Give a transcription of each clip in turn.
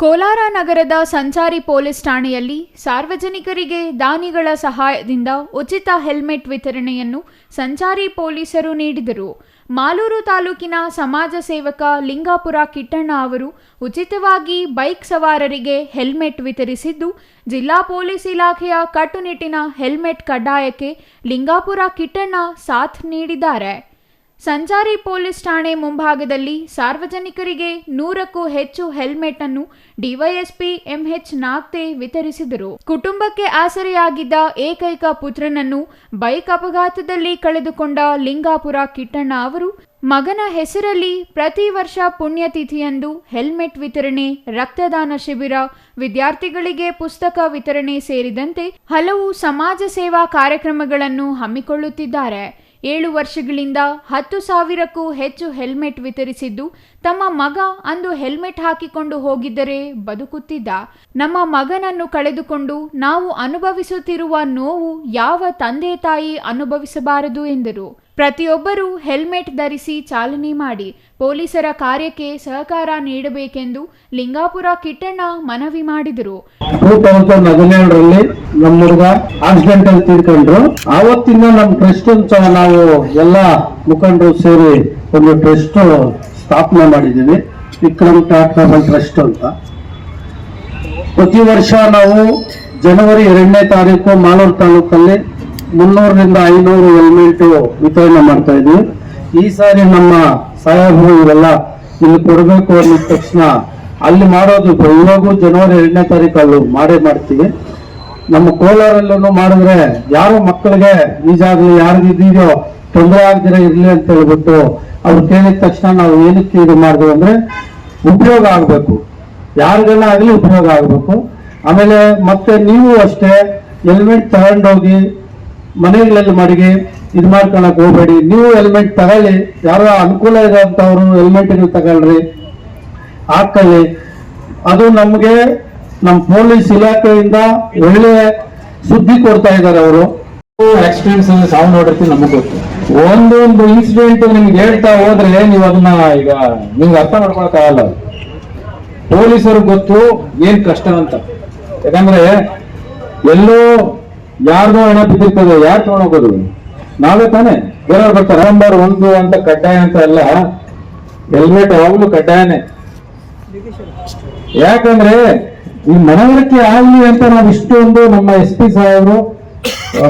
ಕೋಲಾರ ನಗರದ ಸಂಚಾರಿ ಪೊಲೀಸ್ ಠಾಣೆಯಲ್ಲಿ ಸಾರ್ವಜನಿಕರಿಗೆ ದಾನಿಗಳ ಸಹಾಯದಿಂದ ಉಚಿತ ಹೆಲ್ಮೆಟ್ ವಿತರಣೆಯನ್ನು ಸಂಚಾರಿ ಪೊಲೀಸರು ನೀಡಿದರು. ಮಾಲೂರು ತಾಲೂಕಿನ ಸಮಾಜ ಸೇವಕ ಲಿಂಗಾಪುರ ಕಿಟ್ಟಣ್ಣ ಅವರು ಉಚಿತವಾಗಿ ಬೈಕ್ ಸವಾರರಿಗೆ ಹೆಲ್ಮೆಟ್ ವಿತರಿಸಿದ್ದು, ಜಿಲ್ಲಾ ಪೊಲೀಸ್ ಇಲಾಖೆಯ ಕಟ್ಟುನಿಟ್ಟಿನ ಹೆಲ್ಮೆಟ್ ಕಡ್ಡಾಯಕ್ಕೆ ಲಿಂಗಾಪುರ ಕಿಟ್ಟಣ್ಣ ಸಾಥ್ ನೀಡಿದ್ದಾರೆ. ಸಂಚಾರಿ ಪೊಲೀಸ್ ಠಾಣೆ ಮುಂಭಾಗದಲ್ಲಿ ಸಾರ್ವಜನಿಕರಿಗೆ ನೂರಕ್ಕೂ ಹೆಚ್ಚು ಹೆಲ್ಮೆಟ್ ಅನ್ನು ಡಿವೈಎಸ್ಪಿ ಎಂಎಚ್ ನಾಗ್ತೆ ವಿತರಿಸಿದರು. ಕುಟುಂಬಕ್ಕೆ ಆಸರೆಯಾಗಿದ್ದ ಏಕೈಕ ಪುತ್ರನನ್ನು ಬೈಕ್ ಅಪಘಾತದಲ್ಲಿ ಕಳೆದುಕೊಂಡ ಲಿಂಗಾಪುರ ಕಿಟ್ಟಣ್ಣ ಅವರು ಮಗನ ಹೆಸರಲ್ಲಿ ಪ್ರತಿ ವರ್ಷ ಪುಣ್ಯತಿಥಿಯಂದು ಹೆಲ್ಮೆಟ್ ವಿತರಣೆ, ರಕ್ತದಾನ ಶಿಬಿರ, ವಿದ್ಯಾರ್ಥಿಗಳಿಗೆ ಪುಸ್ತಕ ವಿತರಣೆ ಸೇರಿದಂತೆ ಹಲವು ಸಮಾಜ ಸೇವಾ ಕಾರ್ಯಕ್ರಮಗಳನ್ನು ಹಮ್ಮಿಕೊಳ್ಳುತ್ತಿದ್ದಾರೆ. ಏಳು ವರ್ಷಗಳಿಂದ ಹತ್ತು ಸಾವಿರಕ್ಕೂ ಹೆಚ್ಚು ಹೆಲ್ಮೆಟ್ ವಿತರಿಸಿದ್ದು, ತಮ್ಮ ಮಗ ಅಂದು ಹೆಲ್ಮೆಟ್ ಹಾಕಿಕೊಂಡು ಹೋಗಿದ್ದರೆ ಬದುಕುತ್ತಿದ್ದ. ನಮ್ಮ ಮಗನನ್ನು ಕಳೆದುಕೊಂಡು ನಾವು ಅನುಭವಿಸುತ್ತಿರುವ ನೋವು ಯಾವ ತಂದೆ ತಾಯಿ ಅನುಭವಿಸಬಾರದು ಎಂದರು. ಪ್ರತಿಯೊಬ್ಬರೂ ಹೆಲ್ಮೆಟ್ ಧರಿಸಿ ಚಾಲನೆ ಮಾಡಿ ಪೊಲೀಸರ ಕಾರ್ಯಕ್ಕೆ ಸಹಕಾರ ನೀಡಬೇಕೆಂದು ಲಿಂಗಾಪುರ ಕಿಟ್ಟಣ್ಣ ಮನವಿ ಮಾಡಿದರು. ಟೂ ತೌಸಂಡ್ ಹದಿನೇಳರಲ್ಲಿ ನಮ್ಮ ಹುಡುಗ ಆಕ್ಸಿಡೆಂಟ್ ಅಲ್ಲಿ ತೀರ್ಕೊಂಡ್ರು. ಆವತ್ತಿಂದ ನಮ್ಮ ಟ್ರಸ್ಟ್ ಅಂತ ನಾವು ಎಲ್ಲ ಮುಖಂಡರು ಸೇರಿ ಒಂದು ಟ್ರಸ್ಟ್ ಸ್ಥಾಪನೆ ಮಾಡಿದ್ದೀವಿ. ವಿಕ್ರಮ್ ಟ್ರಾಕ್ಟರ್ ಟ್ರಸ್ಟ್ ಅಂತ. ಪ್ರತಿ ವರ್ಷ ನಾವು ಜನವರಿ ಎರಡನೇ ತಾರೀಕು ಮಾಲೂರು ತಾಲೂಕಲ್ಲಿ ಮುನ್ನೂರರಿಂದ ಐನೂರು ಹೆಲ್ಮೆಟ್ ವಿತರಣೆ ಮಾಡ್ತಾ ಇದ್ವಿ. ಈ ಸಾರಿ ನಮ್ಮ ಸಾಹೇಬರು ಇವೆಲ್ಲ ಇಲ್ಲಿ ಕೊಡಬೇಕು ಅಂದಿದ ತಕ್ಷಣ ಅಲ್ಲಿ ಮಾಡೋದು ಇವಾಗೂ ಜನವರಿ ಎರಡನೇ ತಾರೀಕು ಅಲ್ಲೂ ಮಾಡೇ ಮಾಡ್ತೀವಿ. ನಮ್ಮ ಕೋಲಾರಲ್ಲೂ ಮಾಡಿದ್ರೆ ಯಾರು ಮಕ್ಕಳಿಗೆ ಈಜಾಗಲಿ ಯಾರಿಗಿದೆಯೋ ತೊಂದರೆ ಆಗದಿರ ಇರಲಿ ಅಂತ ಹೇಳ್ಬಿಟ್ಟು ಅವ್ರು ಕೇಳಿದ ತಕ್ಷಣ ನಾವು ಏನಕ್ಕೆ ಇದು ಮಾಡಿದ್ವಿ ಅಂದ್ರೆ ಉಪಯೋಗ ಆಗ್ಬೇಕು. ಯಾರಿಗೆಲ್ಲ ಆಗಲಿ ಉಪಯೋಗ ಆಗ್ಬೇಕು. ಆಮೇಲೆ ಮತ್ತೆ ನೀವು ಅಷ್ಟೇ ಹೆಲ್ಮೆಟ್ ತಗೊಂಡೋಗಿ ಮನೆಗಳಲ್ಲಿ ಮಾಡಿಗೆ ಇದು ಮಾಡ್ಕೊಳಕ್ ಹೋಗ್ಬೇಡಿ. ನೀವು ಹೆಲ್ಮೆಟ್ ತಗೊಳ್ಳಿ. ಯಾರ ಅನುಕೂಲ ಇರೋಂಥವ್ರು ಹೆಲ್ಮೆಟ್ಗಳು ತಗೊಳ್ರಿ. ಹಾಕೊಳ್ಳಿ ಅದು ನಮಗೆ ನಮ್ಮ ಪೊಲೀಸ್ ಇಲಾಖೆಯಿಂದ ಒಳ್ಳೆ ಸುದ್ದಿ ಕೊಡ್ತಾ ಇದ್ದಾರೆ ಅವರು. ಆಕ್ಸಿಡೆಂಟ್ಸ್ ಅಲ್ಲಿ ಸಾವು ನೋಡಿರ್ತೀವಿ ನಮಗೆ. ಗೊತ್ತು ಒಂದೊಂದು ಇನ್ಸಿಡೆಂಟ್ ನಿಮ್ಗೆ ಹೇಳ್ತಾ ಹೋದ್ರೆ ನೀವು ಅದನ್ನ ಈಗ ನಿಮ್ಗೆ ಅರ್ಥ ಮಾಡ್ಕೊಳಕ್ ಆಗಲ್ಲ. ಪೊಲೀಸರು ಗೊತ್ತು ಏನ್ ಕಷ್ಟ ಅಂತ. ಯಾಕಂದ್ರೆ ಎಲ್ಲೋ ಯಾರ್ದೋ ಹಣ ಬಿದ್ದಿರ್ತದೆ ಯಾರು ತಗೊಂಡೋಗೋದು? ನಾವೇ ತಾನೇ. ಬೇರೆಯವ್ರು ಬರ್ತಾರೆ, ನಂಬರ್ ಒಂದು ಅಂತ ಕಡ್ಡಾಯ ಅಂತ ಅಲ್ಲ ಹೆಲ್ಮೆಟ್ ಯಾವಾಗಲೂ ಕಡ್ಡಾಯನೇ. ಯಾಕಂದ್ರೆ, ಈ ಮನವರಿಕೆ ಆಗ್ಲಿ ಅಂತ ನಾವು ಇಷ್ಟೊಂದು ನಮ್ಮ ಎಸ್ ಪಿ ಸಾಹೇಬರು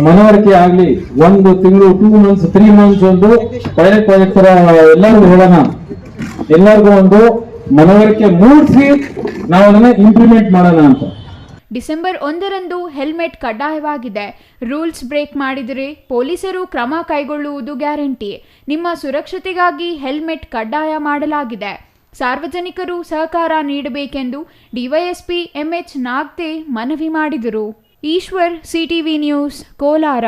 ಮನವರಿಕೆ ಆಗ್ಲಿ, ಒಂದು ತಿಂಗಳು, ಟೂ ಮಂತ್ಸ್, ತ್ರೀ ಮಂತ್ಸ್ ಒಂದು ಪೈಲಟ್ ಪ್ರಾಜೆಕ್ಟ್ ತರ ಎಲ್ಲರಿಗೂ ಹೇಳೋಣ. ಎಲ್ಲರಿಗೂ ಒಂದು ಮನವರಿಕೆ ಮೂಡಿಸಿ ನಾವು ಅದನ್ನ ಇಂಪ್ಲಿಮೆಂಟ್ ಮಾಡೋಣ ಅಂತ. ಡಿಸೆಂಬರ್ ಒಂದರಂದು ಹೆಲ್ಮೆಟ್ ಕಡ್ಡಾಯವಾಗಿದೆ. ರೂಲ್ಸ್ ಬ್ರೇಕ್ ಮಾಡಿದರೆ ಪೊಲೀಸರು ಕ್ರಮ ಕೈಗೊಳ್ಳುವುದು ಗ್ಯಾರಂಟಿ. ನಿಮ್ಮ ಸುರಕ್ಷತೆಗಾಗಿ ಹೆಲ್ಮೆಟ್ ಕಡ್ಡಾಯ ಮಾಡಲಾಗಿದೆ. ಸಾರ್ವಜನಿಕರು ಸಹಕಾರ ನೀಡಬೇಕೆಂದು ಡಿವೈಎಸ್ಪಿ ಎಂಎಚ್ ನಾಗ್ದೆ ಮನವಿ ಮಾಡಿದರು. Eshwar, CTV news, Kolar.